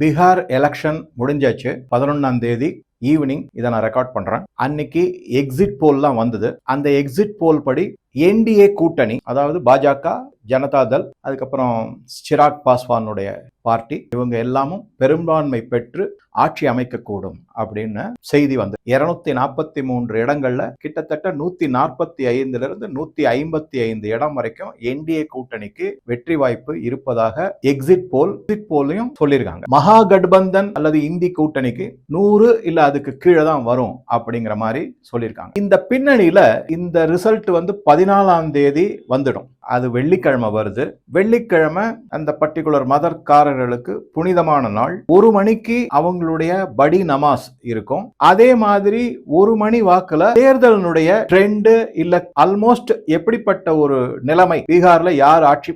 Bihar election முடிஞ்சாச்சு பதினொன்னாம் தேதி ஈவினிங் இதை நான் ரெக்கார்ட் பண்றேன். அன்னைக்கு எக்ஸிட் போல்லாம் வந்தது. அந்த எக்ஸிட் போல் படி என்டிஏ கூட்டணி அதாவது பாஜக ஜனதாதள் அதுக்கப்புறம் சிராக் பாஸ்வானுடைய பார்ட்டி இவங்க எல்லாமும் பெரும்பான்மை பெற்று ஆட்சி அமைக்கக்கூடும் அப்படின்னு செய்தி வந்து இருநூத்தி நாற்பத்தி மூன்று இடங்கள்ல கிட்டத்தட்ட நூத்தி நாற்பத்தி ஐந்துல இருந்து நூத்தி ஐம்பத்தி ஐந்து இடம் வரைக்கும் என்டிஏ கூட்டணிக்கு வெற்றி வாய்ப்பு இருப்பதாக எக்ஸிட் போல் எக்ஸிட் போலையும் சொல்லியிருக்காங்க. மகா கட்பந்தன் அல்லது இந்தி கூட்டணிக்கு நூறு இல்ல அதுக்கு கீழே தான் வரும் அப்படிங்கிற மாதிரி சொல்லியிருக்காங்க. இந்த பின்னணியில இந்த ரிசல்ட் வந்து பதினாலாம் தேதி வந்துடும். அது வெள்ளிக்கிழமை வருது. வெள்ளிக்கிழமை அந்த பர்டிகுலர் மதர்காரர்களுக்கு புனிதமான நாள். ஒரு மணிக்கு அவங்களுடைய படி நமாஸ் இருக்கும். அதே மாதிரி ஒரு மணி வாக்குல தேர்தலினுடைய ட்ரெண்டு இல்ல ஆல்மோஸ்ட் எப்படிப்பட்ட ஒரு நிலைமை? பீகார்ல யார் ஆட்சி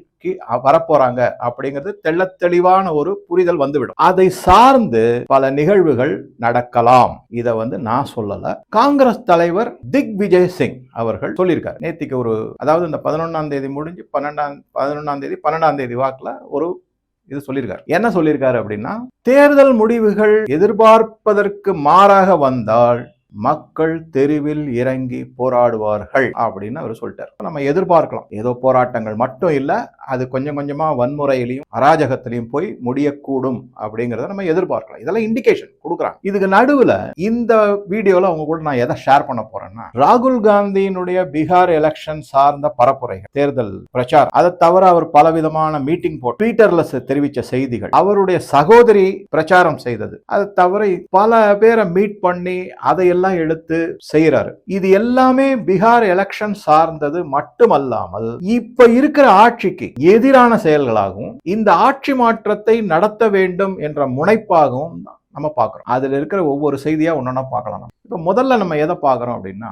வரப்போறாங்க அப்படிங்கிறது தெள்ள தெளிவான ஒரு புரிதல் வந்துவிடும். அதை சார்ந்து பல நிகழ்வுகள் நடக்கலாம். இதை வந்து நான் சொல்லல. காங்கிரஸ் தலைவர் திக் விஜய் சிங் அவர்கள் சொல்லியிருக்காரு. நேத்திக்கு ஒரு அதாவது இந்த பதினொன்னாம் தேதி முடிஞ்சு பன்னெண்டாம் பதினொன்னாம் தேதி பன்னெண்டாம் தேதி வாக்குல ஒரு இது சொல்லியிருக்காரு. என்ன சொல்லியிருக்காரு அப்படின்னா தேர்தல் முடிவுகள் எதிர்பார்ப்பதற்கு மாறாக வந்தால் மக்கள் தெருவில் இறங்கி போராடுவார்கள் அப்படின்னு அவர் சொல்லிட்டார். நம்ம எதிர்பார்க்கலாம். ஏதோ போராட்டங்கள் மட்டும் இல்லை அது கொஞ்சம் கொஞ்சமா வன்முறையிலையும் அராஜகத்திலையும் போய் முடியக்கூடும் அப்படிங்கிறத நம்ம எதிர்பார்க்கலாம். இதெல்லாம் இண்டிகேஷன் கொடுக்குறாங்க. இதுக்கு நடுவில் இந்த வீடியோவில் அவங்க கூட நான் எதை ஷேர் பண்ண போறேன்னா ராகுல் காந்தியினுடைய பீகார் எலெக்ஷன் சார்ந்த பரப்புரைகள் தேர்தல் பிரச்சாரம். அதை தவிர அவர் பலவிதமான மீட்டிங் போட்டு ட்விட்டர்ல தெரிவித்த செய்திகள் அவருடைய சகோதரி பிரச்சாரம் செய்தது. அதை தவிர பல பேரை மீட் பண்ணி அதையெல்லாம் எல்லாம் எடுத்து செய்யறாரு இது எல்லாமே பீகார் எலெக்ஷன் சார்ந்தது மட்டுமல்லாமல் இப்ப இருக்கிற ஆட்சிக்கு எதிரான செயல்களாகவும் இந்த ஆட்சி மாற்றத்தை நடத்த வேண்டும் என்ற முனைப்பாகவும் நம்ம பார்க்குறோம். அதில் இருக்கிற ஒவ்வொரு செய்தியாக ஒன்றா பார்க்கலாம் இப்போ முதல்ல நம்ம எதை பார்க்குறோம் அப்படின்னா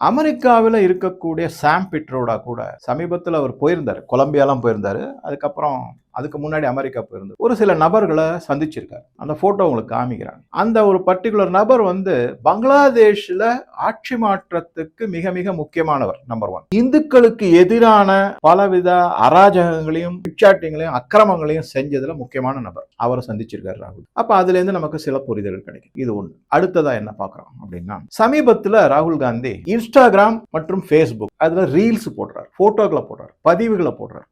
அமெரிக்காவில் இருக்கக்கூடிய சாம் பிட்ரோடா கூட சமீபத்தில் அவர் போயிருந்தார். கொலம்பியாலாம் போயிருந்தார். அதுக்கப்புறம் அதுக்கு முன்னாடி அமெரிக்கா போயிருந்தது. ஒரு சில நபர்களை சந்திச்சிருக்காரு. அந்த போட்டோ உங்களுக்கு காமிக்கிறாங்க. அந்த ஒரு பர்டிகுலர் நபர் வந்து பங்களாதேஷ்ல ஆட்சி மாற்றத்துக்கு மிக மிக முக்கியமானவர் நம்பர் ஒன் இந்துக்களுக்கு எதிரான பலவித அராஜகங்களையும் பிச்சாட்டிங்களையும் அக்கிரமங்களையும் செஞ்சதுல முக்கியமான நபர். அவரை சந்திச்சிருக்காரு ராகுல். அப்ப அதுல இருந்து நமக்கு சில புரிதல்கள் கிடைக்கும். இது ஒண்ணு. அடுத்ததா என்ன பாக்குறோம் அப்படின்னா சமீபத்துல ராகுல் காந்தி இன்ஸ்டாகிராம் மற்றும் ஃபேஸ்புக் அதுல ரீல்ஸ் போடுறாரு. போட்டோக்களை போடுறாரு. பதிவுகளை போடுறாரு.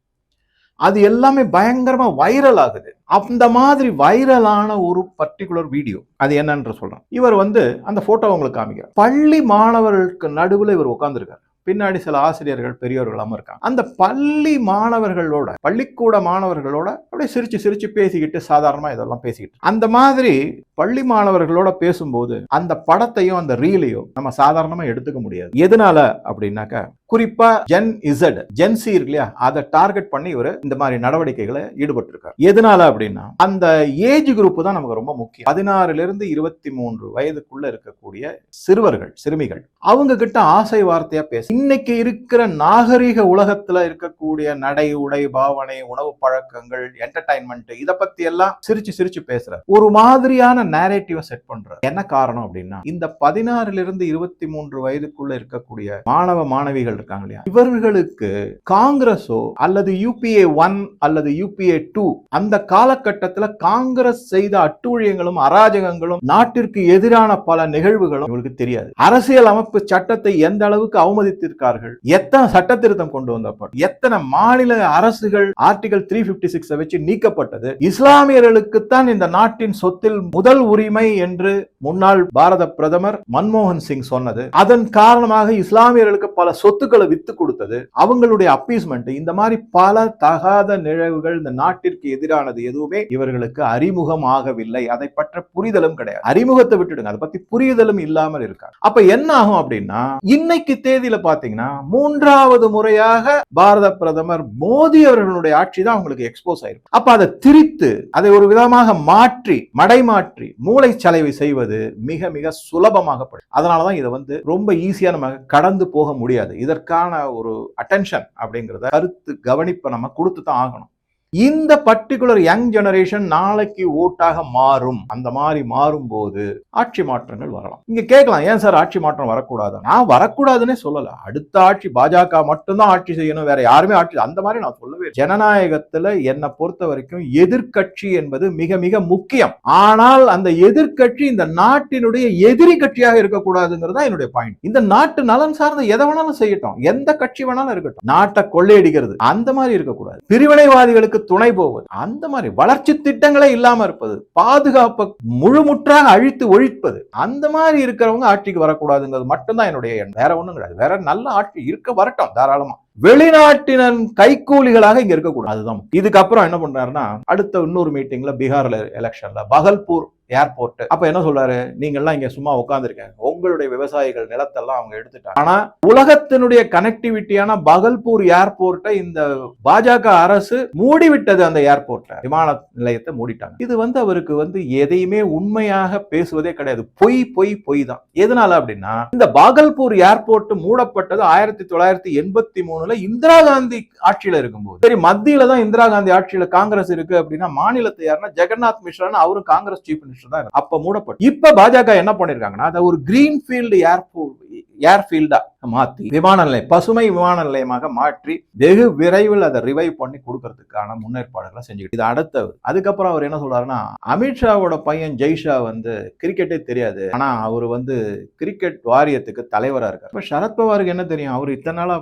அது எல்லாமே பயங்கரமா வைரல் ஆகுது. அந்த மாதிரி வைரலான ஒரு பர்டிகுலர் வீடியோ அது என்னன்ற சொல்றேன். இவர் வந்து அந்த போட்டோ உங்களுக்கு காமிக்கிறார் பள்ளி மாணவர்களுக்கு நடுவில் இவர் உட்காந்துருக்காரு பின்னாடி சில ஆசிரியர்கள் பெரியவர்களாம இருக்காங்க. அந்த பள்ளி மாணவர்களோட பள்ளிக்கூட மாணவர்களோட அப்படியே சிரிச்சு சிரிச்சு பேசிக்கிட்டு சாதாரணமா இதெல்லாம் பேசிக்கிட்டு அந்த மாதிரி பள்ளி மாணவர்களோட பேசும்போது அந்த படத்தையும் அந்த ரீலையும் நம்ம சாதாரணமா எடுத்துக்க முடியாது. எதனால அப்படின்னாக்க குறிப்பா ஜென் இசட் ஜென்சி இருக்கு இல்லையா? அதை டார்கெட் பண்ணி இவர் இந்த மாதிரி நடவடிக்கைகளை ஈடுபட்டிருக்காரு. எதனால அப்படின்னா அந்த ஏஜ் குரூப் தான் நமக்கு ரொம்ப முக்கியம். பதினாறுல இருந்து இருபத்தி மூன்று வயதுக்குள்ள இருக்கக்கூடிய சிறுவர்கள் சிறுமிகள் அவங்க கிட்ட ஆசை வார்த்தையா பேச இன்னைக்கு இருக்கிற நாகரிக உலகத்துல இருக்கக்கூடிய நடை உடை பாவனை உணவு பழக்கங்கள் என்டர்டைன்மெண்ட் இத பத்தி எல்லாம் சிரிச்சு சிரிச்சு பேசுற ஒரு மாதிரியான நேரேட்டிவ செட் பண்ற என்ன காரணம் அப்படின்னா இந்த பதினாறுல இருந்து இருபத்தி மூன்று வயதுக்குள்ள இருக்கக்கூடிய மாணவ மாணவிகள் இருக்காங்க இல்லையா? இவர்களுக்கு காங்கிரஸோ அல்லது யூபிஏ ஒன் அல்லது யூபிஏ டூ அந்த காலகட்டத்துல காங்கிரஸ் செய்த அட்டூழியங்களும் அராஜகங்களும் நாட்டிற்கு எதிரான பல நிகழ்வுகளும் இவங்களுக்கு தெரியாது. அரசியல் அமைப்பு சட்டத்தை எந்த அளவுக்கு அவமதித்து எதிர்த்திருக்கார்கள் எத்தனை சட்ட திருத்தம் கொண்டு வந்தப்பட்டது எத்தனை மாநில அரசுகள் ஆர்டிகல் த்ரீ பிப்டி சிக்ஸ் வச்சு நீக்கப்பட்டது இஸ்லாமியர்களுக்குத்தான் இந்த நாட்டின் சொத்தில் முதல் உரிமை என்று முன்னாள் பாரத பிரதமர் மன்மோகன் சிங் சொன்னது. அதன் காரணமாக இஸ்லாமியர்களுக்கு பல சொத்துக்களை வித்து கொடுத்தது. அவங்களுடைய அப்பீஸ்மெண்ட் இந்த மாதிரி பல தகாத நிகழ்வுகள் இந்த நாட்டிற்கு எதிரானது எதுவுமே இவர்களுக்கு அறிமுகம் ஆகவில்லை. அதை பற்ற புரிதலும் கிடையாது. அறிமுகத்தை விட்டுடுங்க. அதை பத்தி புரிதலும் இல்லாமல் இருக்காங்க. அப்ப என்ன ஆகும் அப்படின்னா இன்னைக்கு தேதியில பார்த்தீங்கன்னா மூன்றாவது முறையாக பாரத பிரதமர் மோடி அவர்களுடைய ஆட்சி தான் அவங்களுக்கு எக்ஸ்போஸ் ஆயிருக்கு. அப்ப அதை திரித்து அதை ஒரு விதமாக மாற்றி மடைமாற்றி மூளை சலவை செய்வது மிக மிக சுலபமாக அதனாலதான் இதை வந்து ரொம்ப ஈஸியா நம்ம கடந்து போக முடியாது. இதற்கான ஒரு அட்டென்ஷன் அப்படிங்கிறத கருத்து கவனிப்பை நம்ம கொடுத்து தான் ஆகணும். இந்த பர்டிகுலர் யங் ஜெனரேஷன் நாளைக்கு ஓட்டாக மாறும். அந்த மாதிரி மாறும் போது ஆட்சி மாற்றங்கள் வரலாம். இங்க கேட்கலாம் ஏன் சார் ஆட்சி மாற்றம் வரக்கூடாது? நான் வரக்கூடாதுன்னே சொல்லல. அடுத்த ஆட்சி பாஜக மட்டும்தான் ஆட்சி செய்யணும். வேற யாருமே ஆட்சி அந்த மாதிரி நான் சொல்லவே ஜனநாயகத்துல என்னை பொறுத்த வரைக்கும் எதிர்க்கட்சி என்பது மிக மிக முக்கியம். ஆனால் அந்த எதிர்க்கட்சி இந்த நாட்டினுடைய எதிரி கட்சியாக இருக்கக்கூடாதுங்கிறது தான் என்னுடைய பாயிண்ட் இந்த நாட்டு நலன் சார்ந்த எதை வேணாலும் செய்யட்டும். எந்த கட்சி வேணாலும் இருக்கட்டும். நாட்டை கொள்ளையடிக்கிறது. அந்த மாதிரி இருக்கக்கூடாது. பிரிவினைவாதிகளுக்கு துணை போவது. அந்த மாதிரி வளர்ச்சி திட்டங்களே இல்லாம இருப்பது. பாதுகாப்பை முழுமுற்றாக அழித்து ஒழிப்பது. அந்த மாதிரி இருக்கிறவங்க ஆட்சிக்கு வரக்கூடாதுங்கிறது மட்டும்தான் என்னுடைய எண்ணம். வேற ஒண்ணும் கிடையாது. வேற நல்ல ஆட்சி இருக்க வரட்டும் தாராளமா. வெளிநாட்டினன் கைக்கூலிகளாக இங்க இருக்கக்கூடாது. அதுதான் இதுக்கப்புறம் என்ன பண்றாருன்னா அடுத்த இன்னொரு மீட்டிங்ல பீகார்ல எலெக்ஷன்ல பகல்பூர் ஏர்போர்ட் அப்ப என்ன சொல்றாரு? நீங்க எல்லாம் இங்க சும்மா உட்கார்ந்துருக்காங்க உங்களுடைய விவசாயிகள் நிலத்தெல்லாம் அவங்க எடுத்துட்டாங்க. ஆனா உலகத்தினுடைய கனெக்டிவிட்டியான பகல்பூர் ஏர்போர்ட்டை இந்த பாஜக அரசு மூடிவிட்டது அந்த ஏர்போர்ட்டை விமான நிலையத்தை மூடிட்டாங்க. இது வந்து அவருக்கு வந்து எதையுமே உண்மையாக பேசுவதே கிடையாது. பொய் பொய் பொய் தான். எதனால அப்படின்னா இந்த பாகல்பூர் ஏர்போர்ட் மூடப்பட்டது ஆயிரத்தி தொள்ளாயிரத்தி எண்பத்தி மூணுல இந்திரா காந்தி ஆட்சியில இருக்கும்போது. சரி மத்தியில தான் இந்திரா காந்தி ஆட்சியில காங்கிரஸ் இருக்கு அப்படின்னா மாநிலத்தை யாருன்னா ஜெகநாத் மிஸ்ரான்னு அவரும் காங்கிரஸ் சீஃப் மினிஸ்டர் தான் அப்ப மூடப்பட்டு இப்ப பாஜக என்ன பண்ணிருக்காங்கன்னா அதை ஒரு கிரீன் ஃபீல்டு ஏர்போர்ட் ஏர்ஃபீல்டா மாத்தி விமான நிலையம் பசுமை விமான நிலையமாக மாற்றி வெகு விரைவில் அதை ரிவைவ் பண்ணி கொடுக்கறதுக்கான முன்னேற்பாடுகளை செஞ்சுக்கிட்டு இது அடுத்தவர். அதுக்கப்புறம் அவர் என்ன சொல்றாருன்னா அமித்ஷாவோட பையன் ஜெய்ஷா வந்து கிரிக்கெட்டே தெரியாது. ஆனா அவர் வந்து கிரிக்கெட் வாரியத்துக்கு தலைவரா இருக்கார். இப்போ சரத்பவாருக்கு என்ன தெரியும்? அவர் இத்தனை நாளா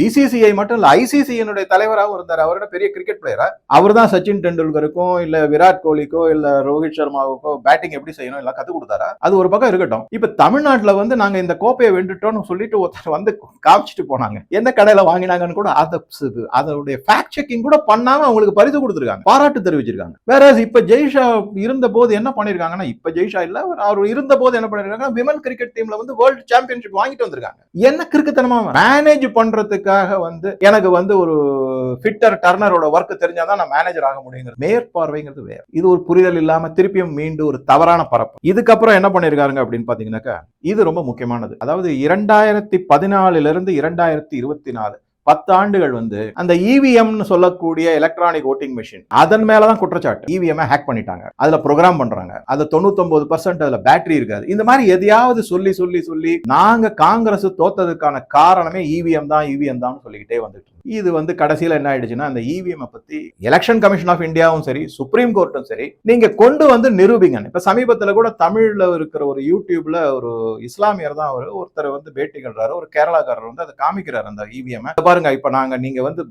பிசிசிஐ மட்டும் இல்ல ஐசிசியினுடைய தலைவராகவும் இருந்தார். அவரோட பெரிய கிரிக்கெட் பிளேயரா அவர் தான் சச்சின் டெண்டுல்கருக்கும் இல்ல விராட் கோலிக்கோ இல்ல ரோஹித் சர்மாவுக்கோ பேட்டிங் எப்படி செய்யணும்? எல்லாம் கத்து கொடுத்தாரா? அது ஒரு பக்கம் இருக்கட்டும். இப்ப தமிழ்நாட்டுல வந்து நாங்க இந்த கோப்பையை வென்றுட்டோம்னு சொல்லிட்டு ஒருத்தர் வந்து காமிச்சிட்டு போனாங்க. எந்த கடையில வாங்கினாங்கன்னு கூட அதை அதோடைய ஃபேக்ட் செக்கிங் கூட பண்ணாம அவங்களுக்கு பரிசு கொடுத்துருக்காங்க. பாராட்டு தெரிவிச்சிருக்காங்க. வேற இப்ப ஜெய்ஷா இருந்த போது என்ன பண்ணிருக்காங்கன்னா இப்ப ஜெய்ஷா இல்ல அவர் இருந்த போது என்ன பண்ணிருக்காங்க விமன் கிரிக்கெட் டீம்ல வந்து வேர்ல்டு சாம்பியன்ஷிப் வாங்கிட்டு வந்திருக்காங்க. என்ன கிறுக்குத்தனமா மேனேஜ் பண்றதுக்காக வந்து எனக்கு வந்து ஒரு ஃபிட்டர் டர்னரோட ஒர்க் தெரிஞ்சாதான் நான் மேனேஜர் ஆக முடியுங்கிறது மேற்பார்வைங்கிறது வேற. இது ஒரு புரிதல் இல்லாம திருப்பியும் மீண்டும் ஒரு தவறான பரப்பு. இதுக்கப்புறம் என்ன பண்ணிருக்காங்க அப்படின்னு பாத்தீங்கன்னாக்கா இது ரொம்ப முக்கியமானது. அதாவது இரண்டாயிரத்தி பதினாலுல இருந்து இரண்டாயிரத்தி இருபத்தி நாலு பத்து ஆண்டுகள் வந்து அந்த இவிஎம்னு சொல்லக்கூடிய எலக்ட்ரானிக் ஓட்டிங் மிஷின் அதன் மேலதான் குற்றச்சாட்டு. இவிஎம் ஹேக் பண்ணிட்டாங்க. அதுல ப்ரோக்ராம் பண்றாங்க. அது தொண்ணூத்தொன்பது பர்சன்ட் அதுல பேட்டரி இருக்காது. இந்த மாதிரி எதையாவது சொல்லி சொல்லி சொல்லி நாங்க காங்கிரஸ் தோத்ததுக்கான காரணமே இவிஎம் தான் இவிஎம் தான் சொல்லிக்கிட்டே வந்துட்டு இது வந்து கடைசியில் என்ன ஆயிடுச்சுன்னா அந்த இவிஎம் பத்தி எலெக்ஷன் கமிஷன் ஆஃப் இந்தியாவும் சரி சுப்ரீம் கோர்ட்டும் சரி நீங்க கொண்டு வந்து நிரூபிங்க இப்ப சமீபத்தில் கூட தமிழ்ல இருக்கிற ஒரு யூடியூப்ல ஒரு இஸ்லாமியர் தான் அவர். ஒருத்தர் வந்து பேட்டி கட்டுறாரு ஒரு கேரளாக்காரர் வந்து அதை காமிக்கிறார் அந்த இவிஎம் பாருங்க இப்ப நாங்க நீங்க வந்து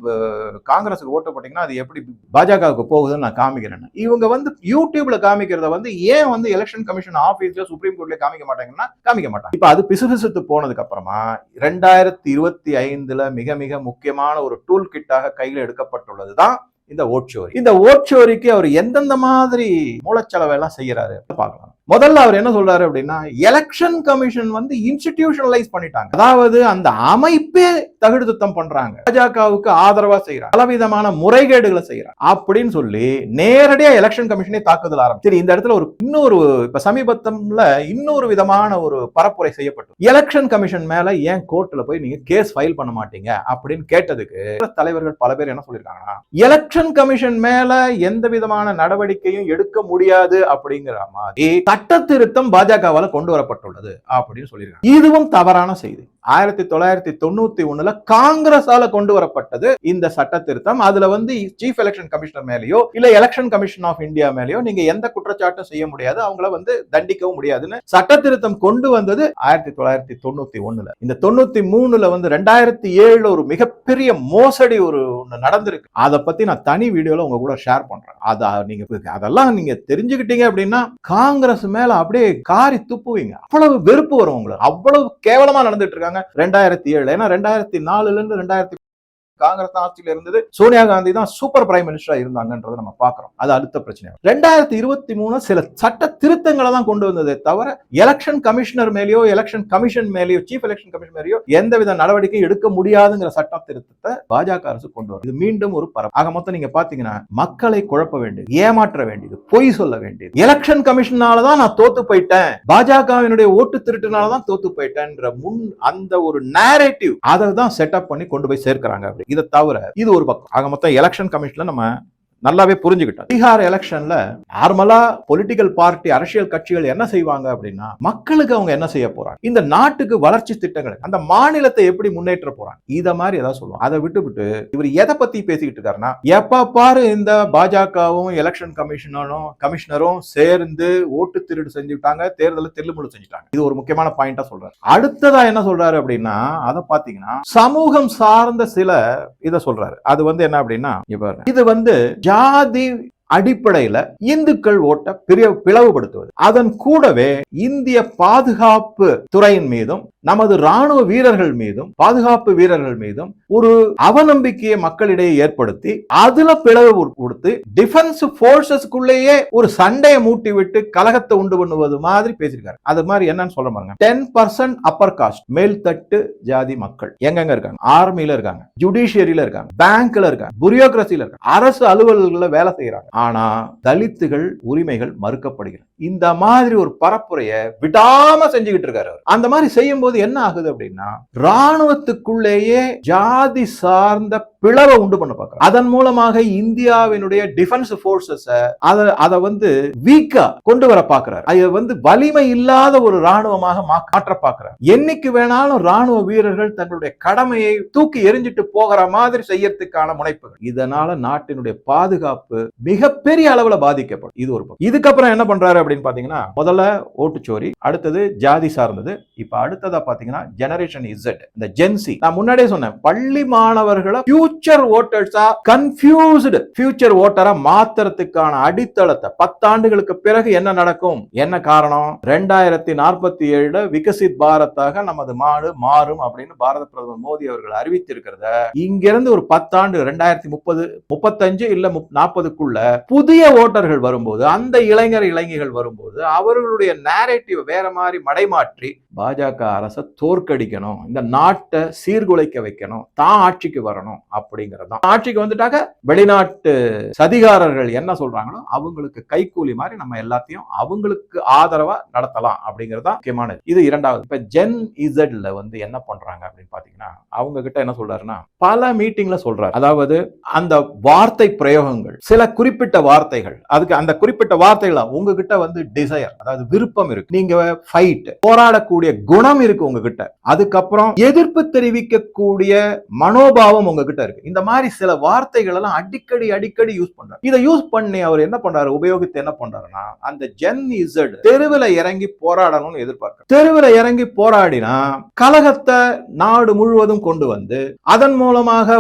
காங்கிரஸுக்கு ஓட்டு போட்டீங்கன்னா அது எப்படி பாஜகவுக்கு போகுதுன்னு நான் காமிக்கிறேன் இவங்க வந்து யூடியூப்ல காமிக்கிறத வந்து ஏன் வந்து எலெக்ஷன் கமிஷன் ஆபீஸ்ல சுப்ரீம் கோர்ட்ல காமிக்க மாட்டாங்கன்னா காமிக்க மாட்டாங்க. இப்ப அது பிசுபிசுத்து போனதுக்கு அப்புறமா ரெண்டாயிரத்தி இருபத்தி ஐந்துல மிக மிக முக்கியமான ஒரு டூல் கிட்டாக கையில் எடுக்கப்பட்டுள்ளதுதான் இந்த ஓட்சோரி இந்த ஓட்சோரிக்கு அவர் எந்தெந்த மாதிரி மூலச்செலவெல்லாம் செய்யறாரு பார்க்கலாம். முதல்ல அவர் என்ன சொல்றாரு அப்படின்னா எலெக்ஷன் கமிஷன் வந்து இன்ஸ்டிடியூஷனலைஸ் பண்ணிட்டாங்க. அதாவது அந்த அமைப்பே தகுடு சுத்தம் பண்றாங்க. பாஜகவுக்கு ஆதரவா செய்யறாங்க. பலவிதமான முறைகேடுகளை செய்யறாங்க. அப்படின்னு சொல்லி நேரடியா எலெக்ஷன் கமிஷனே தாக்குதல் ஆரம்பிச்சு சரி இந்த இடத்துல ஒரு இன்னொரு இப்ப சமீபத்தம்ல இன்னொரு விதமான ஒரு பரப்புரை செய்யப்பட்டு எலெக்ஷன் கமிஷன் மேல ஏன் கோர்ட்ல போய் நீங்க கேஸ் ஃபைல் பண்ண மாட்டீங்க? அப்படின்னு கேட்டதுக்கு தலைவர்கள் பல பேர் என்ன சொல்லியிருக்காங்கன்னா எலெக்ஷன் கமிஷன் மேல எந்த விதமான நடவடிக்கையும் எடுக்க முடியாது அப்படிங்கிற மாதிரி சட்ட திருத்தம் பாஜகவால் கொண்டு வரப்பட்டுள்ளது அப்படின்னு சொல்லியிருக்காங்க. இதுவும் தவறான செய்தி. ஆயிரத்தி தொள்ளாயிரத்தி தொண்ணூத்தி ஒண்ணுல காங்கிரஸால கொண்டு வரப்பட்டது இந்த சட்ட திருத்தம். அதுல வந்து சீஃப் எலெக்ஷன் கமிஷனர் மேலேயோ இல்ல எலெக்ஷன் கமிஷன் ஆஃப் இந்தியா மேலயோ நீங்க எந்த குற்றச்சாட்டும் செய்ய முடியாது. அவங்கள வந்து தண்டிக்கவும் முடியாதுன்னு சட்ட திருத்தம் கொண்டு வந்தது ஆயிரத்தி தொள்ளாயிரத்தி தொண்ணூத்தி ஒண்ணுல. இந்த தொண்ணூத்தி மூணுல வந்து ரெண்டாயிரத்தி ஏழுல ஒரு மிகப்பெரிய மோசடி ஒரு ஒண்ணு நடந்திருக்கு. அதை பத்தி நான் தனி வீடியோல உங்க கூட ஷேர் பண்றேன். அத நீங்க அதெல்லாம் நீங்க தெரிஞ்சுக்கிட்டீங்க அப்படின்னா காங்கிரஸ் மேல அப்படியே காரி துப்புவீங்க. அவ்வளவு வெறுப்பு வரும் உங்களுக்கு. அவ்வளவு கேவலமா நடந்துட்டு இருக்காங்க. ரெண்டாயிரத்தி ஏழு. ஏன்னா ரெண்டாயிரத்தி நாலுல இருந்து ரெண்டாயிரத்தி காங்கிரஸ் ஆட்சியில் ஆட்சியில இருந்தது. சோனியா காந்தி தான் சூப்பர் பிரைம் மினிஸ்டரா இருந்தாங்கன்றதை நம்ம பாக்குறோம் அது அடுத்த பிரச்சனை ரெண்டாயிரத்தி இருபத்தி மூணு சில சட்ட திருத்தங்களை தான் கொண்டு வந்ததே தவிர எலெக்ஷன் கமிஷனர் மேலேயோ எலெக்ஷன் கமிஷன் மேலேயோ சீஃப் எலெக்ஷன் கமிஷன் மேலேயோ எந்தவித நடவடிக்கை எடுக்க முடியாதுங்கிற சட்ட திருத்தத்தை பாஜக அரசு கொண்டு வரும் இது மீண்டும் ஒரு பரவ ஆக மொத்தம் நீங்க பாத்தீங்கன்னா மக்களை குழப்ப வேண்டியது ஏமாற்ற வேண்டியது பொய் சொல்ல வேண்டியது. எலெக்ஷன் கமிஷனால தான் நான் தோத்து போயிட்டேன். பாஜகவினுடைய ஓட்டு திருட்டுனால தான் தோத்து போயிட்டேன்ற முன் அந்த ஒரு நேரேட்டிவ் அதை தான் செட்டப் பண்ணி கொண்டு போய் சேர்க்கிறாங்க அப்படி இதை தவிர இது ஒரு பக்கம். ஆக மொத்தம் எலெக்ஷன் கமிஷன்ல நம்ம நல்லாவே புரிஞ்சுக்கிட்டோம் பீகார் எலெக்ஷன்ல நார்மலா பொலிட்டிக்கல் பார்ட்டி அரசியல் கட்சிகள் என்ன செய்வாங்க அப்படின்னா மக்களுக்கு அவங்க என்ன செய்ய போறாங்க? இந்த நாட்டுக்கு வளர்ச்சி திட்டங்கள் அந்த மாநிலத்தை எப்படி முன்னேற்ற போறாங்க? இத மாதிரி ஏதாவது சொல்லுவாங்க. அதை விட்டுவிட்டு இவர் எதை பத்தி பேசிக்கிட்டு இருக்காருன்னா எப்ப பாரு இந்த பாஜகவும் எலெக்ஷன் கமிஷனரும் கமிஷனரும் சேர்ந்து ஓட்டு திருடு செஞ்சுட்டாங்க தேர்தலை தெல்லுமுழு செஞ்சுட்டாங்க. இது ஒரு முக்கியமான பாயிண்டா சொல்றாரு. அடுத்ததா என்ன சொல்றாரு அப்படின்னா அதை பாத்தீங்கன்னா சமூகம் சார்ந்த சில இத சொல்றாரு. அது வந்து என்ன அப்படின்னா இவர் இது வந்து ஜாதி அடிப்படையில இந்துக்கள் ஓட்ட பிரிய பிளவுபடுத்துவது. அதன் கூடவே இந்திய பாதுகாப்பு துறையின் மீதும் நமது ராணுவ வீரர்கள் மீதும் பாதுகாப்பு வீரர்கள் மீதும் ஒரு அவநம்பிக்கையை மக்களிடையே ஏற்படுத்தி அதுல பிளவு கொடுத்து டிஃபென்ஸ் போர்சஸ்க்குள்ளேயே ஒரு சண்டையை மூட்டி விட்டு கலகத்தை உண்டு பண்ணுவது மாதிரி பேசியிருக்காரு. அது மாதிரி என்னன்னு சொல்ல பாருங்க. டென் பர்சன்ட் அப்பர் காஸ்ட் மேல்தட்டு ஜாதி மக்கள். எங்கெங்க இருக்காங்க? ஆர்மில இருக்காங்க. ஜுடிஷியரியில இருக்காங்க. பேங்க்ல இருக்காங்க. புரியோகிரசியில இருக்காங்க. அரசு அலுவலகங்கள்ல வேலை செய்யறாங்க. ஆனா தலித்துகள் உரிமைகள் மறுக்கப்படுகிறது. இந்த மாதிரி ஒரு பரப்புரைய விடாம செஞ்சுக்கிட்டு இருக்காரு அந்த மாதிரி செய்யும் போது என்ன ஆகுது அப்படின்னா ராணுவத்துக்குள்ளேயே ஜாதி சார்ந்த பிளவை உண்டு பண்ண பார்க்கறாங்க அதன் மூலமாக இந்தியாவினுடைய டிஃபென்ஸ் போர்சஸ் அதை வந்து வீக்கா கொண்டு வர பார்க்கறாரு. அது வந்து வலிமை இல்லாத ஒரு ராணுவமாக மாற்ற பார்க்கிறார். என்னைக்கு வேணாலும் ராணுவ வீரர்கள் தங்களுடைய கடமையை தூக்கி எரிஞ்சிட்டு போகிற மாதிரி செய்யறதுக்கான முனைப்புகள். இதனால நாட்டினுடைய பாதுகாப்பு மிக மிகப்பெரிய அளவுல பாதிக்கப்படும். இது ஒரு பக்கம். இதுக்கப்புறம் என்ன பண்றாரு அப்படின்னு பாத்தீங்கன்னா முதல்ல ஓட்டுச்சோரி அடுத்தது ஜாதி சார்ந்தது. இப்ப அடுத்ததா பாத்தீங்கன்னா ஜெனரேஷன் இசட் இந்த ஜென்சி நான் முன்னாடியே சொன்னேன் பள்ளி மாணவர்களை ஃபியூச்சர் ஓட்டர்ஸா கன்ஃபியூஸ்டு ஃபியூச்சர் ஓட்டரா மாத்துறதுக்கான அடித்தளத்தை பத்தாண்டுகளுக்கு பிறகு என்ன நடக்கும்? என்ன காரணம்? ரெண்டாயிரத்தி நாற்பத்தி ஏழுல விகசித் பாரத்தாக நமது நாடு மாறும் அப்படின்னு பாரத பிரதமர் மோடி அவர்கள் அறிவித்திருக்கிறத இங்கிருந்து ஒரு பத்தாண்டு ரெண்டாயிரத்தி முப்பது முப்பத்தஞ்சு இல்ல நாற்பதுக்குள்ள புதிய ஓட்டர்கள் வரும்போது அந்த இளைஞர் இளைஞர்கள் வரும்போது அவர்களுடைய நேரேட்டிவ் வேற மாதிரி மடைமாற்றி பாஜக அரசை தோற்கடிக்கணும் இந்த நாட்டை சீர்குலைக்க வைக்கணும் தான் ஆட்சிக்கு வரணும் அப்படிங்கறதுதான் ஆட்சிக்கு வந்துட்டாக்க வெளிநாட்டு சதிகாரர்கள் என்ன சொல்றாங்களோ அவங்களுக்கு கைக்கூலி மாதிரி நம்ம எல்லாத்தையும் அவங்களுக்கு ஆதரவா நடத்தலாம் அப்படிங்கிறது முக்கியமானது. இது இரண்டாவது. இப்ப ஜென் இசட்ல வந்து என்ன பண்றாங்க அப்படின்னு பாத்தீங்கன்னா அவங்க கிட்ட என்ன சொல்றாருன்னா பல மீட்டிங்ல சொல்றாரு. அதாவது அந்த வார்த்தை பிரயோகங்கள் சில குறிப்பிட்ட வார்த்தைகள். அதுக்கு அந்த குறிப்பிட்ட வார்த்தைகள் உங்ககிட்ட வந்து டிசையர் அதாவது விருப்பம் இருக்கு. நீங்க ஃபைட் போராடக்கூடிய குணம் இருக்கு உங்ககிட்ட. அதுக்கப்புறம் எதிர்ப்பு தெரிவிக்கக்கூடிய மனோபாவம் உங்ககிட்ட இருக்கு. இந்த மாதிரி சில வார்த்தைகள் எல்லாம் அடிக்கடி அடிக்கடி யூஸ் பண்றாரு. இதை யூஸ் பண்ணி அவர் என்ன பண்றாரு? உபயோகித்து என்ன பண்றாருன்னா அந்த ஜென் இசட் தெருவில் இறங்கி போராடணும்னு எதிர்பார்க்க தெருவில் இறங்கி போராடினா கலகத்தை நாடு முழுவதும் கொண்டு வந்து அதன் மூலமாக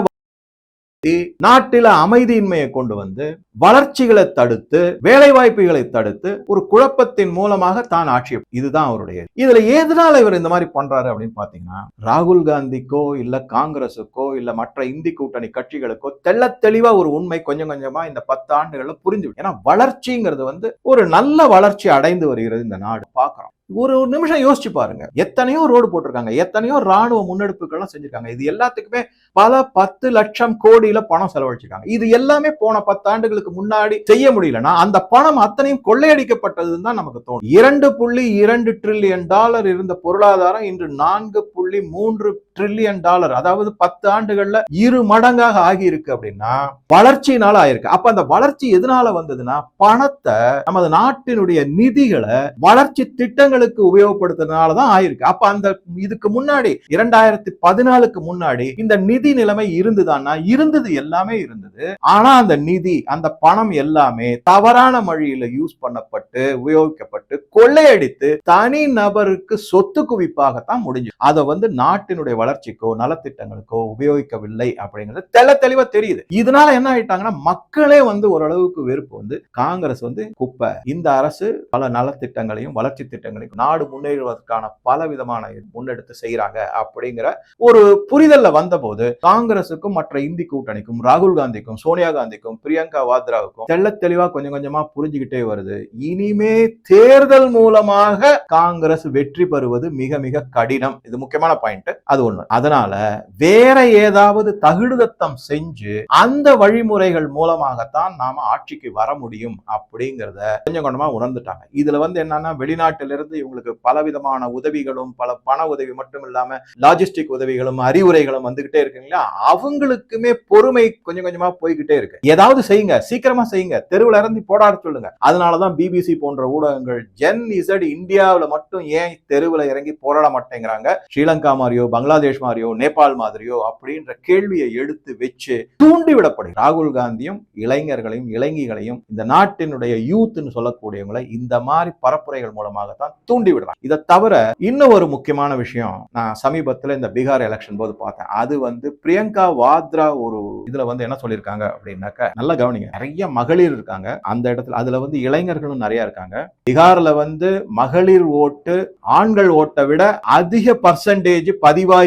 நாட்டில அமைதியின்மையை கொண்டு வந்து வளர்ச்சிகளை தடுத்து வேலை வாய்ப்புகளை தடுத்து ஒரு குழப்பத்தின் மூலமாக தான் ஆட்சி இதுதான் அவருடைய. இதுல எதனால இவர் இந்த மாதிரி பண்றாரு அப்படின்னு பாத்தீங்கன்னா ராகுல் காந்திக்கோ இல்ல காங்கிரஸுக்கோ இல்ல மற்ற இந்தி கூட்டணி கட்சிகளுக்கோ தெள்ள தெளிவா ஒரு உண்மை கொஞ்சம் கொஞ்சமா இந்த பத்து ஆண்டுகள்ல புரிஞ்சு ஏன்னா வளர்ச்சிங்கிறது வந்து ஒரு நல்ல வளர்ச்சி அடைந்து வருகிறது இந்த நாடு. பாக்குறோம். ஒரு நிமிஷம் யோசிச்சு பாருங்க. எத்தனையோ ரோடு போட்டிருக்காங்க. எத்தனையோ ராணுவ முன்னெடுப்புகள்லாம் செஞ்சிருக்காங்க. இது எல்லாத்துக்குமே பல பத்து லட்சம் கோடியில பணம் செலவழிச்சிருக்காங்க. இது எல்லாமே போன பத்தாண்டுகளுக்கு முன்னாடி செய்ய முடியலன்னா அந்த பணம் அத்தனையும் கொள்ளையடிக்கப்பட்டதுன்னு தான் நமக்கு தோணும். இரண்டு புள்ளி இரண்டு ட்ரில்லியன் டாலர் இருந்த பொருளாதாரம் இன்று நான்கு புள்ளி மூன்று ட்ரில்லியன் டாலர் அதாவது பத்து ஆண்டுகள்ல இரு மடங்காக ஆகி இருக்கு அப்படின்னா வளர்ச்சியினால ஆயிருக்கு. அப்ப அந்த வளர்ச்சி எதனால வந்ததுன்னா பணத்தை நமது நாட்டினுடைய நிதிகளை வளர்ச்சி திட்டங்களுக்கு உபயோகப்படுத்துறதுனால தான் ஆயிருக்கு. அப்ப அந்த இதுக்கு முன்னாடி இரண்டாயிரத்தி பதினாலுக்கு முன்னாடி இந்த நிதி நிலைமை இருந்துதான்னா இருந்தது எல்லாமே இருந்தது. ஆனா அந்த நிதி அந்த பணம் எல்லாமே தவறான வழியில யூஸ் பண்ணப்பட்டு உபயோகிக்கப்பட்டு கொள்ளையடித்து தனி நபருக்கு சொத்து குவிப்பாகத்தான் முடிஞ்சு. அதை வந்து நாட்டினுடைய வளர்ச்சிக்கோ நலத்திட்டங்களுக்கோ உபயோகிக்கவில்லை அப்படிங்கிறது தெள்ள தெளிவா தெரியுது. இதனால என்ன ஆயிட்டாங்கன்னா மக்களே வந்து ஓரளவுக்கு வெறுப்பு வந்து காங்கிரஸ் வந்து குப்பை. இந்த அரசு பல நலத்திட்டங்களையும் வளர்ச்சி திட்டங்களையும் நாடு முன்னேறுவதற்கான பல விதமான முன்னெடுத்து செய்யறாங்க அப்படிங்கிற ஒரு புரிதல்ல வந்தபோது காங்கிரசுக்கும் மற்ற இந்தி கூட்டணிக்கும் ராகுல் காந்திக்கும் சோனியா காந்திக்கும் பிரியங்கா வாத்ராவுக்கும் தெள்ள தெளிவா கொஞ்சம் கொஞ்சமா புரிஞ்சுக்கிட்டே வருது. இனிமே தேர்தல் மூலமாக காங்கிரஸ் வெற்றி பெறுவது மிக மிக கடினம். இது முக்கியமான பாயிண்ட் அது ஒண்ணு. ஆளுநர் அதனால வேற ஏதாவது தகுடுதத்தம் செஞ்சு அந்த வழிமுறைகள் மூலமாகத்தான் நாம ஆட்சிக்கு வர முடியும் அப்படிங்கிறத கொஞ்சம் கொஞ்சமா உணர்ந்துட்டாங்க. இதுல வந்து என்னன்னா வெளிநாட்டிலிருந்து இவங்களுக்கு பலவிதமான உதவிகளும் பல பண உதவி மட்டும் இல்லாம லாஜிஸ்டிக் உதவிகளும் அறிவுரைகளும் வந்துகிட்டே இருக்குங்களா அவங்களுக்குமே பொறுமை கொஞ்சம் கொஞ்சமா போய்கிட்டே இருக்கு. ஏதாவது செய்யுங்க சீக்கிரமா செய்யுங்க. தெருவுல இறந்து போடாட சொல்லுங்க. அதனாலதான் பிபிசி போன்ற ஊடகங்கள் ஜென் இசட் இந்தியாவுல மட்டும் ஏன் தெருவுல இறங்கி போராட மாட்டேங்கிறாங்க? ஸ்ரீலங்கா மாதிரியோ பங்களாதேஷ் மாதிரியோ நேபாள் மாதிரியோ அப்படின்ற கேள்வியை எடுத்து வச்சு தூண்டிவிடப்படும் ராகுல் காந்தியும் இளைஞர்களையும் இளைஞர்களையும் இந்த நாட்டினுடைய யூத்னு சொல்லக்கூடியவங்களை இந்த மாதிரி பரப்புரைகள் மூலமாகத்தான் தூண்டி விடுறாங்க இதை தவிர இன்னும் ஒரு முக்கியமான விஷயம் நான் சமீபத்துல இந்த பீகார் எலெக்ஷன் போது பார்த்தேன். அது வந்து பிரியங்கா வாத்ரா ஒரு இதுல வந்து என்ன சொல்லியிருக்காங்க அப்படின்னாக்க நல்லா கவனிங்க. நிறைய மகளிர் இருக்காங்க. அந்த இடத்துல அதுல வந்து இளைஞர்களும் நிறைய இருக்காங்க. பீகார்ல வந்து மகளிர் ஓட்டு ஆண்கள் ஓட்டை விட அதிக பர்சன்டேஜ்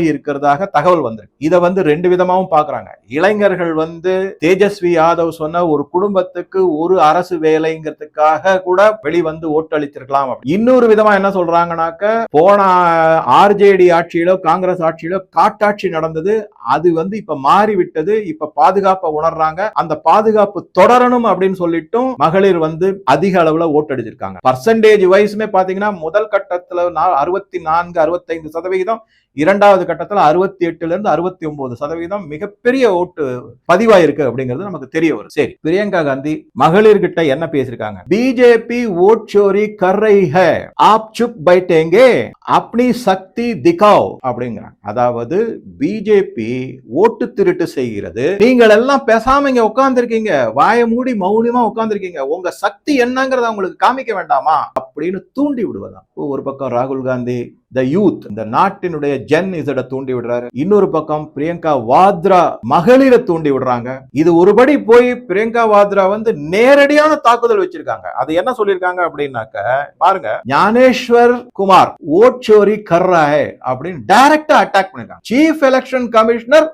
விலகி இருக்கிறதாக தகவல் வந்திருக்கு. இதை வந்து ரெண்டு விதமாகவும் பாக்குறாங்க இளைஞர்கள் வந்து தேஜஸ்வி யாதவ் சொன்ன ஒரு குடும்பத்துக்கு ஒரு அரசு வேலைங்கிறதுக்காக கூட வெளிவந்து ஓட்டளித்திருக்கலாம் இன்னொரு விதமா என்ன சொல்றாங்கனாக்க போன ஆர்ஜேடி ஆட்சியிலோ காங்கிரஸ் ஆட்சியிலோ காட்டாட்சி நடந்தது. அது வந்து இப்ப மாறிவிட்டது. இப்ப பாதுகாப்பை உணர்றாங்க. அந்த பாதுகாப்பு தொடரணும் அப்படின்னு சொல்லிட்டும் மகளிர் வந்து அதிக அளவுல ஓட்டடிச்சிருக்காங்க. பர்சன்டேஜ் வைஸ்மே பாத்தீங்கன்னா முதல் கட்டத்துல அறுபத்தி நான்கு அறுபத்தைந்து சதவிகிதம் இரண்டாவது காலகட்டத்தில் அறுபத்தி எட்டுல இருந்து அறுபத்தி ஒன்பது சதவீதம் மிகப்பெரிய ஓட்டு பதிவாயிருக்கு அப்படிங்கிறது நமக்கு தெரிய வரும். சரி பிரியங்கா காந்தி மகளிர்கிட்ட என்ன பேசியிருக்காங்க? பிஜேபி ஓட் சோரி கர்ரை ஆப் சுப் பைட்டேங்கே அப்னி சக்தி திகாவ் அப்படிங்கிறாங்க. அதாவது பிஜேபி ஓட்டு திருட்டு செய்கிறது. நீங்கள் எல்லாம் பேசாம இங்க உட்கார்ந்துருக்கீங்க. வாய மூடி மௌனியமா உட்கார்ந்துருக்கீங்க. உங்க சக்தி என்னங்கிறத உங்களுக்கு காமிக்க வேண்டாமா? அப்படின்னு தூண்டி விடுவதா ஒரு பக்கம் ராகுல் காந்தி த யூத் இந்த நாட்டினுடைய ஜென் இசட தூண்டி விடுறாரு. இன்னொரு பக்கம் பிரியங்கா வாத்ரா மகளிர தூண்டி விடுறாங்க. இது ஒருபடி போய் பிரியங்கா வாத்ரா வந்து நேரடியான தாக்குதல் வச்சிருக்காங்க. அது என்ன சொல்லியிருக்காங்க அப்படின்னாக்க பாருங்க ஞானேஸ்வர் குமார் ஓட் சோரி அப்படின்னு டைரக்டா அட்டாக் பண்ணிருக்காங்க. சீஃப் எலெக்ஷன் கமிஷனர்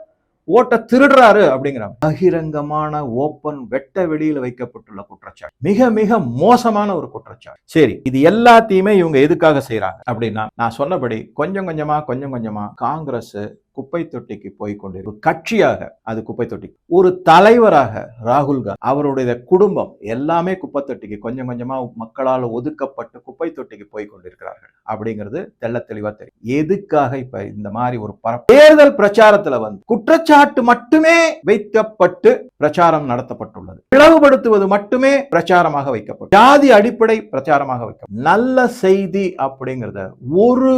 ஓட்ட திருடுறாரு அப்படிங்கிறாங்க பகிரங்கமான ஓப்பன் வெட்ட வெளியில வைக்கப்பட்டுள்ள குற்றச்சாட்டு. மிக மிக மோசமான ஒரு குற்றச்சாட்டு. சரி இது எல்லாத்தையுமே இவங்க எதுக்காக செய்யறாங்க அப்படின்னா நான் சொன்னபடி கொஞ்சம் கொஞ்சமா கொஞ்சம் கொஞ்சமா காங்கிரஸ் குப்பை தொட்டிக்கு போய் கொண்டிருக்கும் கட்சியாக அது குப்பை தொட்டி ஒரு தலைவராக ராகுல் காந்தி அவருடைய குடும்பம் எல்லாமே குப்பை தொட்டிக்கு கொஞ்சம் கொஞ்சமா மக்களால் ஒதுக்கப்பட்டு குப்பை தொட்டிக்கு போய் கொண்டிருக்கிறார்கள் அப்படிங்கிறது தெள்ள தெளிவா தெரியும். எதுக்காக இப்ப இந்த மாதிரி ஒரு தேர்தல் பிரச்சாரத்துல வந்து குற்றச்சாட்டு மட்டுமே வைக்கப்பட்டு பிரச்சாரம் நடத்தப்பட்டுள்ளது. பிளவுபடுத்துவது மட்டுமே பிரச்சாரமாக வைக்கப்படும் ஜாதி அடிப்படை பிரச்சாரமாக வைக்கப்படும் நல்ல செய்தி அப்படிங்கிறத ஒரு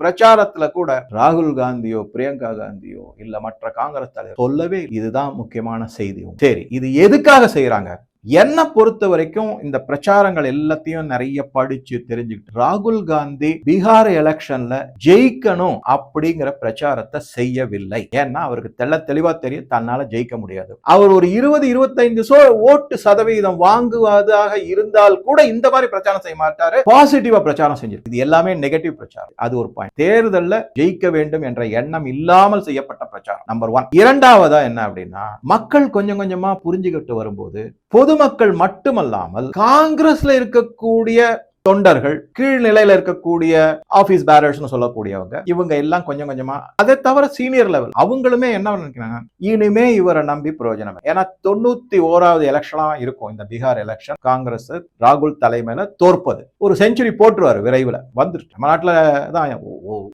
பிரச்சாரத்துல கூட ராகுல் காந்தி காந்தியோ பிரியங்கா காந்தியோ இல்ல மற்ற காங்கிரஸ் தலைவர் சொல்லவே இதுதான் முக்கியமான செய்தி. சரி இது எதுக்காக செய்யறாங்க என்னை பொறுத்த வரைக்கும் இந்த பிரச்சாரங்கள் எல்லாத்தையும் நிறைய படிச்சு தெரிஞ்சுக்கிட்டு ராகுல் காந்தி பீகார் எலெக்ஷன்ல ஜெயிக்கணும் அப்படிங்கிற பிரச்சாரத்தை செய்யவில்லை. ஏன்னா அவருக்கு தெள்ள தெளிவா தெரியும் தன்னால ஜெயிக்க முடியாது. அவர் ஒரு இருபது இருபத்தைந்து சோ ஓட்டு சதவீதம் வாங்குவதாக இருந்தால் கூட இந்த மாதிரி பிரச்சாரம் செய்ய மாட்டாரு. பாசிட்டிவா பிரச்சாரம் செஞ்சிருக்கு இது எல்லாமே நெகட்டிவ் பிரச்சாரம். அது ஒரு பாயிண்ட் தேர்தல்ல ஜெயிக்க வேண்டும் என்ற எண்ணம் இல்லாமல் செய்யப்பட்ட பிரச்சாரம். நம்பர் ஒன் இரண்டாவதா என்ன அப்படின்னா மக்கள் கொஞ்சம் கொஞ்சமா புரிஞ்சுக்கிட்டு வரும்போது பொதுமக்கள் மட்டுமல்லாமல் காங்கிரஸ்ல இருக்கக்கூடிய தொண்டர்கள் கீழ்நிலையில இருக்கக்கூடிய ஆபீஸ் பேரர்ஸ்னு சொல்லக்கூடியவங்க இவங்க எல்லாம் கொஞ்சம் கொஞ்சமா அதை தவிர சீனியர் லெவல் அவங்களுமே என்ன நினைக்கிறாங்க? இனிமே இவரை நம்பி பிரயோஜனம் ஏன்னா தொண்ணூத்தி ஓராவது எலெக்ஷனா இருக்கும் இந்த பீகார் எலெக்ஷன் காங்கிரஸ் ராகுல் தலைமையில தோற்பது. ஒரு செஞ்சுரி போட்டுருவாரு விரைவில். வந்துட்டு நம்ம நாட்டில் தான்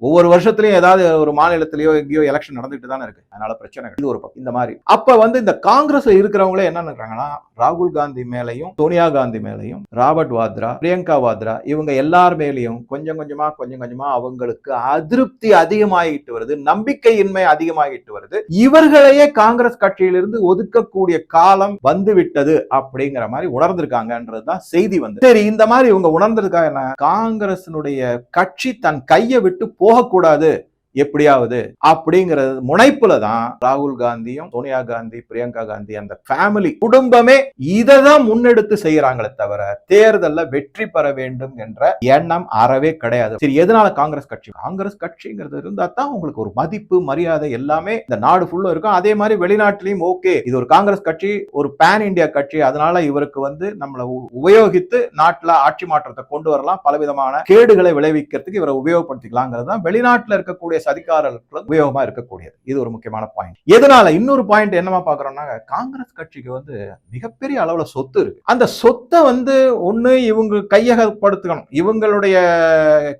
ஒவ்வொரு வருஷத்துலயும் ஏதாவது ஒரு மாநிலத்திலயோ எங்கேயோ எலெக்ஷன் நடந்துட்டு தானே இருக்கு. அதனால பிரச்சனை இது ஒரு இந்த மாதிரி. அப்ப வந்து இந்த காங்கிரஸ் இருக்கிறவங்களே என்ன நினைக்கிறாங்கன்னா ராகுல் காந்தி மேலையும் சோனியா காந்தி மேலையும் ராபர்ட் வாத்ரா பிரியங்கா வாத்ரா இவங்க எல்லார் மேலேயும் கொஞ்சம் கொஞ்சமா கொஞ்சம் கொஞ்சமா அவங்களுக்கு அதிருப்தி அதிகமாகிட்டு வருது நம்பிக்கையின்மை அதிகமாகிட்டு வருது. இவர்களையே காங்கிரஸ் கட்சியிலிருந்து ஒதுக்கக்கூடிய காலம் வந்து விட்டது அப்படிங்கிற மாதிரி உணர்ந்திருக்காங்கன்றதுதான் செய்தி வந்து. சரி இந்த மாதிரி இவங்க உணர்ந்திருக்காங்க என்ன? காங்கிரசினுடைய கட்சி தன் கையை விட்டு போகக்கூடாது. எப்படியாவது அப்படிங்கிற முனைப்புல தான் ராகுல் காந்தியும் சோனியா காந்தி பிரியங்கா காந்தி அந்த ஃபேமிலி குடும்பமே இதை தான் முன்னெடுத்து செய்யறாங்களே தவிர தேர்தலில் வெற்றி பெற வேண்டும் என்ற எண்ணம் அறவே கிடையாது. சரி எதனால காங்கிரஸ் கட்சி? காங்கிரஸ் கட்சிங்கிறது இருந்தா தான் உங்களுக்கு ஒரு மதிப்பு மரியாதை எல்லாமே இந்த நாடு ஃபுல்லும் இருக்கும். அதே மாதிரி வெளிநாட்டிலையும் ஓகே இது ஒரு காங்கிரஸ் கட்சி ஒரு பேன் இந்தியா கட்சி. அதனால இவருக்கு வந்து நம்மளை உ- உபயோகித்து நாட்டில் ஆட்சி மாற்றத்தை கொண்டு வரலாம். பலவிதமான கேடுகளை விளைவிக்கிறதுக்கு இவரை உபயோகப்படுத்திக்கலாங்கிறது தான். வெளிநாட்டில் இருக்கக்கூடிய சதிகாரர்களுக்கு உபயோகமா இருக்கக்கூடியது. இது ஒரு முக்கியமான பாயிண்ட் எதனால? இன்னொரு பாயிண்ட் என்னமா பாக்குறோம்னா காங்கிரஸ் கட்சிக்கு வந்து மிகப்பெரிய அளவுல சொத்து இருக்கு. அந்த சொத்தை வந்து ஒண்ணு இவங்க கையகப்படுத்தணும். இவங்களுடைய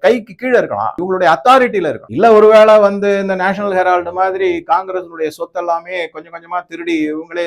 கைக்கு கீழே இருக்கலாம். இவங்களுடைய அத்தாரிட்டியில இருக்கும் இல்ல ஒருவேளை வந்து இந்த நேஷனல் ஹெரால்டு மாதிரி காங்கிரஸினுடைய சொத்து எல்லாமே கொஞ்சம் கொஞ்சமா திருடி இவங்களே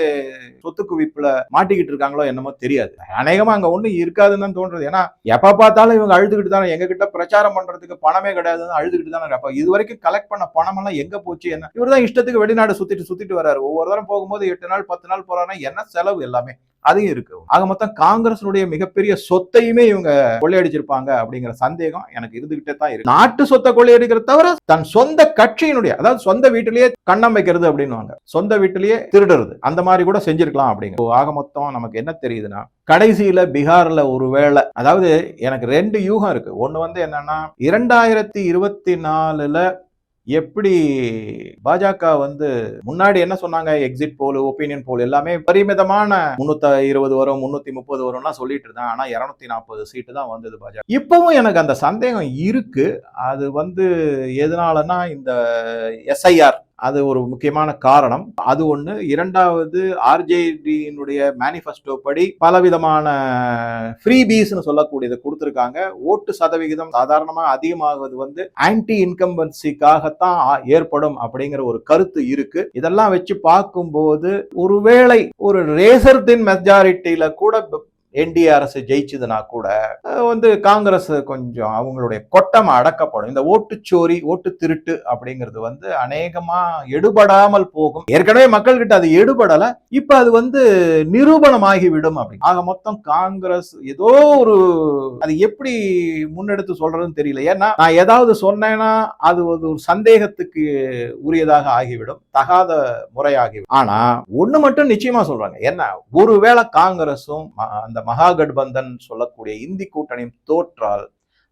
சொத்து குவிப்புல மாட்டிக்கிட்டு இருக்காங்களோ என்னமோ தெரியாது. அநேகமா அங்க ஒண்ணு இருக்காதுன்னு தான் தோன்றது. ஏன்னா எப்ப பார்த்தாலும் இவங்க அழுதுகிட்டு தானே எங்க கிட்ட பிரச்சாரம் பண்றதுக்கு பணமே கிடையாதுன்னு அழுதுகிட்டு தானே இது வரைக்கும் கலெக்ட் பண்ண பணம் எல்லாம் எங்க போச்சு? என்ன? இவர் தான் இஷ்டத்துக்கு வெளிநாடு சுத்திட்டு சுத்திட்டு வராரு ஒவ்வொரு தரம் போகும்போது எட்டு நாள் பத்து நாள் போறாருன்னா என்ன செலவு எல்லாமே? அதையும் இருக்கு. ஆக மொத்தம் காங்கிரசனுடைய மிகப்பெரிய சொத்தையுமே இவங்க கொள்ளையடிச்சிருப்பாங்க அப்படிங்கிற சந்தேகம் எனக்கு இருந்துகிட்டே தான் இருக்கு. நாட்டு சொத்தை கொள்ளையடிக்கிறத தவிர தன் சொந்த கட்சியினுடைய அதாவது சொந்த வீட்டிலேயே கண்ணம் வைக்கிறது அப்படின்னுவாங்க. சொந்த வீட்டிலேயே திருடுறது. அந்த மாதிரி கூட செஞ்சிருக்கலாம் அப்படிங்கிற ஆக மொத்தம் நமக்கு என்ன தெரியுதுன்னா கடைசியில பீகார்ல ஒரு வேளை அதாவது எனக்கு ரெண்டு யூகம் இருக்கு. ஒண்ணு வந்து என்னன்னா இரண்டாயிரத்தி இருபத்தி நாலுல எப்படி பாஜக வந்து முன்னாடி என்ன சொன்னாங்க? எக்ஸிட் போல் ஒப்பீனியன் போல் எல்லாமே பரிமிதமான முன்னூத்தி இருபது வரும் முன்னூத்தி முப்பது வரும்லாம் சொல்லிட்டு இருந்தாங்க. ஆனா இருநூத்தி நாற்பது சீட்டு தான் வந்தது பாஜக. இப்பவும் எனக்கு அந்த சந்தேகம் இருக்கு. அது வந்து எதனாலன்னா இந்த எஸ்ஐஆர் அது ஒரு முக்கியமான காரணம். அது ஒண்ணு. இரண்டாவது ஆர்ஜேடியினுடைய மேனிஃபெஸ்டோ படி பலவிதமான ஃப்ரீ பீஸ்னு சொல்லக்கூடியதை கொடுத்துருக்காங்க. ஓட்டு சதவிகிதம் சாதாரணமாக அதிகமாகுவது வந்து ஆன்டி இன்கம்பன்சிக்காகத்தான் ஏற்படும் அப்படிங்கிற ஒரு கருத்து இருக்கு. இதெல்லாம் வச்சு பார்க்கும்போது ஒருவேளை ஒரு ரேசர் தின் மெஜாரிட்டியில கூட என்டிஏ அரசு ஜெயிச்சதுன்னா கூட வந்து காங்கிரஸ் கொஞ்சம் அவங்களுடைய கொட்டம் அடக்கப்படும். இந்த ஓட்டுச்சோரி ஓட்டு திருட்டு அப்படிங்கிறது வந்து அநேகமா எடுபடாமல் போகும். ஏற்கனவே மக்கள் கிட்ட அது எடுபடல இப்ப அது வந்து நிரூபணமாகி விடும் அப்படி. ஆக மொத்தம் காங்கிரஸ் ஏதோ ஒரு அது எப்படி முன்னெடுத்து சொல்றதுன்னு தெரியல. ஏன்னா நான் ஏதாவது சொன்னேன்னா அது ஒரு சந்தேகத்துக்கு உரியதாக ஆகிவிடும் தகாத முறையாகிவிடும். ஆனா ஒண்ணு மட்டும் நிச்சயமா சொல்றாங்க. என்ன ஒருவேளை காங்கிரஸும் அந்த மகாகட்பந்தன் சொல்லக்கூடிய இந்தி கூட்டணியும் தோற்றால்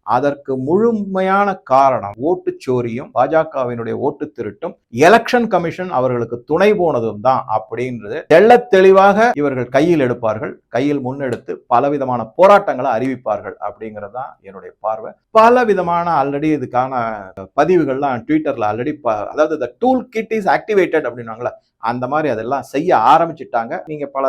அதற்கு முழுமையான காரணம் ஓட்டுச்சோரியும் பாஜகவினுடைய ஓட்டு திருட்டும் எலெக்ஷன் கமிஷன் அவர்களுக்கு துணை போனதும் தான் அப்படின்றது. தெள்ள தெளிவாக இவர்கள் கையில் எடுப்பார்கள் கையில் முன்னெடுத்து பலவிதமான போராட்டங்களை அறிவிப்பார்கள் அப்படிங்கிறது தான் என்னுடைய பார்வை. பல விதமான ஆல்ரெடி இதுக்கான பதிவுகள்லாம் ட்விட்டர்ல ஆல்ரெடி அதாவது the tool kit is activated அப்படின்னாங்களா அந்த மாதிரி அதெல்லாம் செய்ய ஆரம்பிச்சிட்டாங்க. நீங்க பல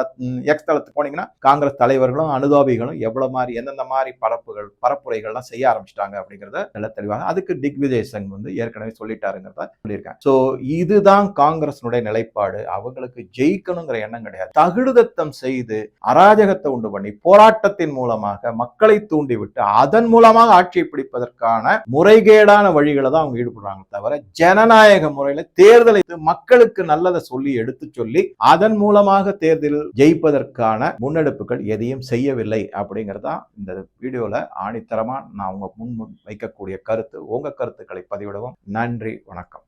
எக்ஸ் தளத்துக்கு போனீங்கன்னா காங்கிரஸ் தலைவர்களும் அனுதாபிகளும் எவ்வளவு மாதிரி எந்தெந்த மாதிரி பரப்புகள் பரப்புரைகள்லாம் செய்ய ஆரம்பிச்சிட்டாங்க அப்படிங்கிறத நல்ல தெளிவாக அதுக்கு திக்விஜய் சங் வந்து ஏற்கனவே சொல்லிட்டாருங்கிறத சொல்லியிருக்காங்க. ஸோ இதுதான் காங்கிரஸினுடைய நிலைப்பாடு. அவங்களுக்கு ஜெயிக்கணுங்கிற எண்ணம் கிடையாது. தகுடுதத்தம் செய்து அராஜகத்தை உண்டு பண்ணி போராட்டத்தின் மூலமாக மக்களை தூண்டிவிட்டு அதன் மூலமாக ஆட்சியை பிடிப்பதற்கான முறைகேடான வழிகளை தான் அவங்க ஈடுபடுறாங்க தவிர ஜனநாயக முறையில தேர்தலை மக்களுக்கு நல்லதை சொல்லி எடுத்து சொல்லி அதன் மூலமாக தேர்தலில் ஜெயிப்பதற்கான முன்னெடுப்புகள் எதையும் செய்யவில்லை அப்படிங்கறதா இந்த வீடியோல ஆணித்தரமா நான் உங்க முன் வைக்கக்கூடிய கருத்து. உங்க கருத்துக்களை பதிவிடவும். நன்றி. வணக்கம்.